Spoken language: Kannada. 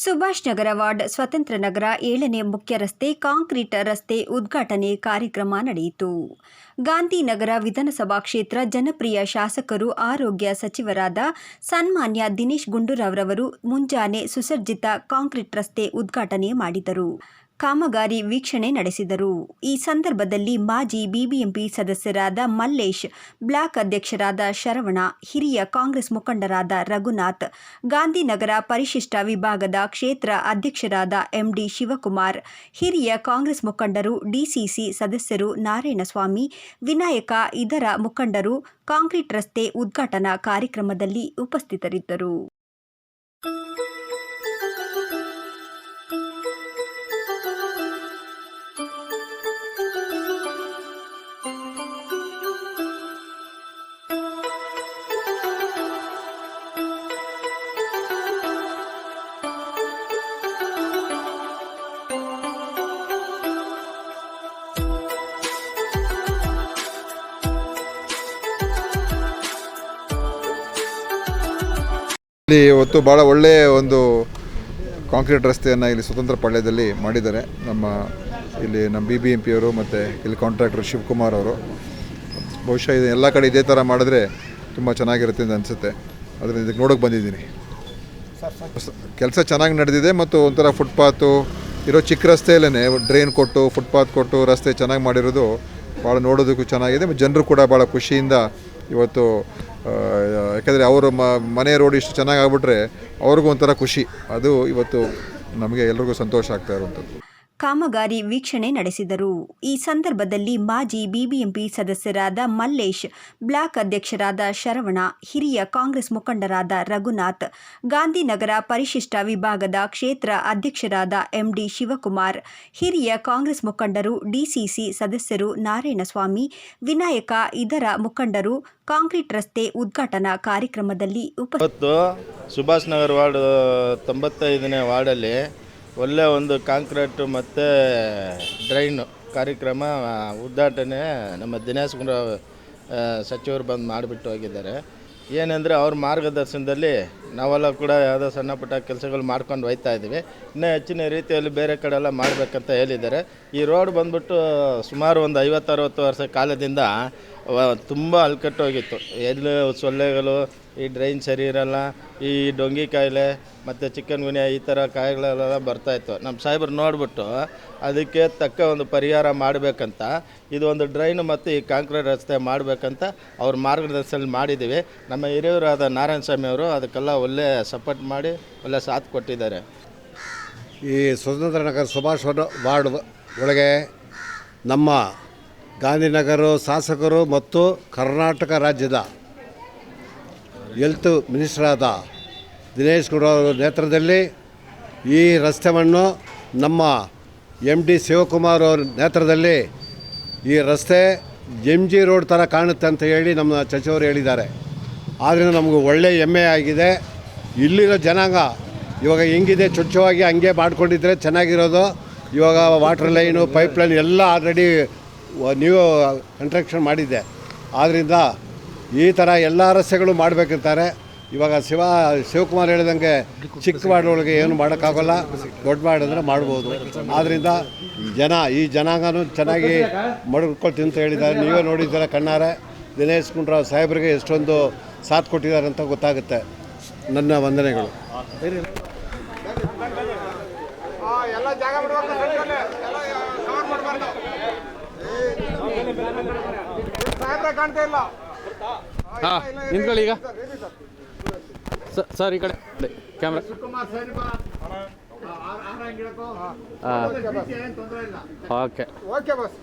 ಸುಭಾಷ್ ನಗರ ವಾರ್ಡ್ ಸ್ವತಂತ್ರ ನಗರ ಏಳನೇ ಮುಖ್ಯ ರಸ್ತೆ ಕಾಂಕ್ರೀಟ್ ರಸ್ತೆ ಉದ್ಘಾಟನೆ ಕಾರ್ಯಕ್ರಮ ನಡೆಯಿತು. ಗಾಂಧಿನಗರ ವಿಧಾನಸಭಾ ಕ್ಷೇತ್ರ ಜನಪ್ರಿಯ ಶಾಸಕರು, ಆರೋಗ್ಯ ಸಚಿವರಾದ ಸನ್ಮಾನ್ಯ ದಿನೇಶ್ ಗುಂಡೂರಾವ್ರವರು ಮುಂಜಾನೆ ಸುಸರ್ಜಿತ ಕಾಂಕ್ರೀಟ್ ರಸ್ತೆ ಉದ್ಘಾಟನೆ ಮಾಡಿದರು. ಕಾಮಗಾರಿ ವೀಕ್ಷಣೆ ನಡೆಸಿದರು. ಈ ಸಂದರ್ಭದಲ್ಲಿ ಮಾಜಿ ಬಿಬಿಎಂಪಿ ಸದಸ್ಯರಾದ ಮಲ್ಲೇಶ್, ಬ್ಲಾಕ್ ಅಧ್ಯಕ್ಷರಾದ ಶರವಣ, ಹಿರಿಯ ಕಾಂಗ್ರೆಸ್ ಮುಖಂಡರಾದ ರಘುನಾಥ್, ಗಾಂಧಿನಗರ ಪರಿಶಿಷ್ಟ ವಿಭಾಗದ ಕ್ಷೇತ್ರ ಅಧ್ಯಕ್ಷರಾದ ಎಂಡಿ ಶಿವಕುಮಾರ್, ಹಿರಿಯ ಕಾಂಗ್ರೆಸ್ ಮುಖಂಡರು ಡಿಸಿಸಿ ಸದಸ್ಯರು ನಾರಾಯಣಸ್ವಾಮಿ, ವಿನಾಯಕ, ಇದರ ಮುಖಂಡರು ಕಾಂಕ್ರೀಟ್ ರಸ್ತೆ ಉದ್ಘಾಟನಾ ಕಾರ್ಯಕ್ರಮದಲ್ಲಿ ಉಪಸ್ಥಿತರಿದ್ದರು. ಇಲ್ಲಿ ಇವತ್ತು ಭಾಳ ಒಳ್ಳೆಯ ಒಂದು ಕಾಂಕ್ರೀಟ್ ರಸ್ತೆಯನ್ನು ಇಲ್ಲಿ ಸ್ವತಂತ್ರ ಪಾಳ್ಯದಲ್ಲಿ ಮಾಡಿದ್ದಾರೆ. ನಮ್ಮ ಇಲ್ಲಿ ನಮ್ಮ ಬಿ ಬಿ ಎಂ ಪಿಯವರು ಮತ್ತು ಇಲ್ಲಿ ಕಾಂಟ್ರಾಕ್ಟರ್ ಶಿವಕುಮಾರ್ ಅವರು. ಬಹುಶಃ ಇದು ಎಲ್ಲ ಕಡೆ ಇದೇ ಥರ ಮಾಡಿದ್ರೆ ತುಂಬ ಚೆನ್ನಾಗಿರುತ್ತೆ ಅಂತ ಅನಿಸುತ್ತೆ. ಅದರಿಂದ ಇದಕ್ಕೆ ನೋಡೋಕೆ ಬಂದಿದ್ದೀನಿ. ಕೆಲಸ ಚೆನ್ನಾಗಿ ನಡೆದಿದೆ ಮತ್ತು ಒಂಥರ ಫುಟ್ಪಾತು ಇರೋ ಚಿಕ್ಕ ರಸ್ತೆಯಲ್ಲೇ ಡ್ರೈನ್ ಕೊಟ್ಟು ಫುಟ್ಪಾತ್ ಕೊಟ್ಟು ರಸ್ತೆ ಚೆನ್ನಾಗಿ ಮಾಡಿರೋದು ಭಾಳ ನೋಡೋದಕ್ಕೂ ಚೆನ್ನಾಗಿದೆ ಮತ್ತು ಜನರು ಕೂಡ ಭಾಳ ಖುಷಿಯಿಂದ ಇವತ್ತು ಯಾಕಂದರೆ ಅವರು ಮನೆ ರೋಡ್ ಇಷ್ಟು ಚೆನ್ನಾಗಿ ಆಗ್ಬಿಟ್ರೆ ಅವ್ರಿಗೂ ಒಂಥರ ಖುಷಿ. ಅದು ಇವತ್ತು ನಮಗೆ ಎಲ್ರಿಗೂ ಸಂತೋಷ ಆಗ್ತಾ ಇರುವಂಥದ್ದು. ಕಾಮಗಾರಿ ವೀಕ್ಷಣೆ ನಡೆಸಿದರು. ಈ ಸಂದರ್ಭದಲ್ಲಿ ಮಾಜಿ ಬಿಬಿಎಂಪಿ ಸದಸ್ಯರಾದ ಮಲ್ಲೇಶ್, ಬ್ಲಾಕ್ ಅಧ್ಯಕ್ಷರಾದ ಶರವಣ, ಹಿರಿಯ ಕಾಂಗ್ರೆಸ್ ಮುಖಂಡರಾದ ರಘುನಾಥ್, ಗಾಂಧಿನಗರ ಪರಿಶಿಷ್ಟ ವಿಭಾಗದ ಕ್ಷೇತ್ರ ಅಧ್ಯಕ್ಷರಾದ ಎಂಡಿ ಶಿವಕುಮಾರ್, ಹಿರಿಯ ಕಾಂಗ್ರೆಸ್ ಮುಖಂಡರು ಡಿಸಿಸಿ ಸದಸ್ಯರು ನಾರಾಯಣಸ್ವಾಮಿ, ವಿನಾಯಕ, ಇದರ ಮುಖಂಡರು ಕಾಂಕ್ರೀಟ್ ರಸ್ತೆ ಉದ್ಘಾಟನಾ ಕಾರ್ಯಕ್ರಮದಲ್ಲಿ ಉಪ ಸುಭಾಷ್ ನಗರ್ ವಾರ್ಡ್ ತೊಂಬತ್ತೈದನೇ ವಾರ್ಡಲ್ಲಿ ಒಳ್ಳೆ ಒಂದು ಕಾಂಕ್ರೀಟ್ ಮತ್ತು ಡ್ರೈನ್ ಕಾರ್ಯಕ್ರಮ ಉದ್ಘಾಟನೆ ನಮ್ಮ ದಿನೇಶ್ ಗುಂಡೂರಾವ್ ಸಚಿವರು ಬಂದು ಮಾಡಿಬಿಟ್ಟು ಹೋಗಿದ್ದಾರೆ. ಏನೆಂದರೆ ಅವ್ರ ಮಾರ್ಗದರ್ಶನದಲ್ಲಿ ನಾವೆಲ್ಲ ಕೂಡ ಯಾವುದೋ ಸಣ್ಣ ಪುಟ್ಟ ಕೆಲಸಗಳು ಮಾಡ್ಕೊಂಡು ಹೋಯ್ತಾ ಇದ್ದೀವಿ. ಇನ್ನೂ ಹೆಚ್ಚಿನ ರೀತಿಯಲ್ಲಿ ಬೇರೆ ಕಡೆ ಎಲ್ಲ ಮಾಡಬೇಕಂತ ಹೇಳಿದ್ದಾರೆ. ಈ ರೋಡ್ ಬಂದ್ಬಿಟ್ಟು ಸುಮಾರು ಒಂದು ಐವತ್ತು, ಅರವತ್ತು ವರ್ಷ ಕಾಲದಿಂದ ತುಂಬ ಅಲ್ಕಟ್ಟೋಗಿತ್ತು ಎಲ್ಲಿ ಸೊಳ್ಳೆಗಳು, ಈ ಡ್ರೈನ್ ಸರಿ ಇರೋಲ್ಲ, ಈ ಡೊಂಗಿ ಕಾಯಿಲೆ, ಮತ್ತು ಚಿಕನ್ ಗುನಿಯ ಈ ಥರ ಕಾಯಿಲೆಗಳೆಲ್ಲ ಬರ್ತಾಯಿತ್ತು ನಮ್ಮ ಸಾಹೇಬ್ರು ನೋಡಿಬಿಟ್ಟು ಅದಕ್ಕೆ ತಕ್ಕ ಒಂದು ಪರಿಹಾರ ಮಾಡಬೇಕಂತ, ಇದು ಒಂದು ಡ್ರೈನ್ ಮತ್ತು ಈ ಕಾಂಕ್ರೀಟ್ ರಸ್ತೆ ಮಾಡಬೇಕಂತ ಅವ್ರ ಮಾರ್ಗದರ್ಶನ ಮಾಡಿದ್ದೀವಿ. ನಮ್ಮ ಹಿರಿಯರಾದ ನಾರಾಯಣ ಸ್ವಾಮಿ ಅವರು ಅದಕ್ಕೆಲ್ಲ ಒಳ್ಳೆ ಸಪೋರ್ಟ್ ಮಾಡಿ, ಒಳ್ಳೆ ಸಾಥ್ ಕೊಟ್ಟಿದ್ದಾರೆ. ಈ ಸ್ವತಂತ್ರ ನಗರ ಸುಭಾಷ್ ವಾರ್ಡ್ ಒಳಗೆ ನಮ್ಮ ಗಾಂಧಿನಗರ ಶಾಸಕರು ಮತ್ತು ಕರ್ನಾಟಕ ರಾಜ್ಯದ ಹೆಲ್ತ್ ಮಿನಿಸ್ಟರಾದ ದಿನೇಶ್ ಗುಂಡೂರಾವ್ ನೇತೃತ್ವದಲ್ಲಿ ಈ ರಸ್ತೆವನ್ನು ನಮ್ಮ ಎಂ ಡಿ ಶಿವಕುಮಾರ್ ಅವ್ರ ನೇತೃತ್ವದಲ್ಲಿ ಈ ರಸ್ತೆ ಎಂ ಜಿ ರೋಡ್ ಥರ ಕಾಣುತ್ತೆ ಅಂತ ಹೇಳಿ ನಮ್ಮ ಸಚಿವರು ಹೇಳಿದ್ದಾರೆ. ಆದ್ದರಿಂದ ನಮಗೆ ಒಳ್ಳೆಯ ಹೆಮ್ಮೆ ಆಗಿದೆ. ಇಲ್ಲಿರೋ ಜನಾಂಗ ಇವಾಗ ಹೆಂಗಿದೆ? ಚುಚ್ಚವಾಗಿ ಹಂಗೆ ಮಾಡ್ಕೊಂಡಿದ್ರೆ ಚೆನ್ನಾಗಿರೋದು. ಇವಾಗ ವಾಟರ್ ಲೈನು ಪೈಪ್ ಲೈನ್ ಎಲ್ಲ ಆಲ್ರೆಡಿ ನೀವು ಕಂಟ್ರಕ್ಷನ್ ಮಾಡಿದ್ದೆ ಆದ್ದರಿಂದ ಈ ಥರ ಎಲ್ಲ ರಸ್ತೆಗಳು ಮಾಡಬೇಕಿರ್ತಾರೆ ಇವಾಗ ಶಿವ ಶಿವಕುಮಾರ್ ಹೇಳಿದಂಗೆ ಚಿಕ್ಕ ವಾರ್ಡ್ ಏನು ಮಾಡೋಕ್ಕಾಗಲ್ಲ ದೊಡ್ಡ ಮಾಡಿದ್ರೆ ಮಾಡ್ಬೋದು ಆದ್ದರಿಂದ ಜನ ಈ ಜನಾಂಗನೂ ಚೆನ್ನಾಗಿ ಮಡ್ಕೊಳ್ತೀನಿ ಅಂತ ಹೇಳಿದ್ದಾರೆ ನೀವೇ ನೋಡಿದ್ದೀರ ಕಣ್ಣಾರೆ ದಿನೇಶ್ ಗುಂಡ್ರಾವ್ ಸಾಹೇಬ್ರಿಗೆ ಎಷ್ಟೊಂದು ಸಾಥ್ ಕೊಟ್ಟಿದ್ದಾರೆ ಅಂತ ಗೊತ್ತಾಗುತ್ತೆ ನನ್ನ ವಂದನೆಗಳು ಹಾಂ ನಿಂತ್ಕೊಳ್ಳಿ ಈಗ. ಸರ್ ಈ ಕಡೆ. ಕ್ಯಾಮ್ರಾ. Okay okay. ಬಸ್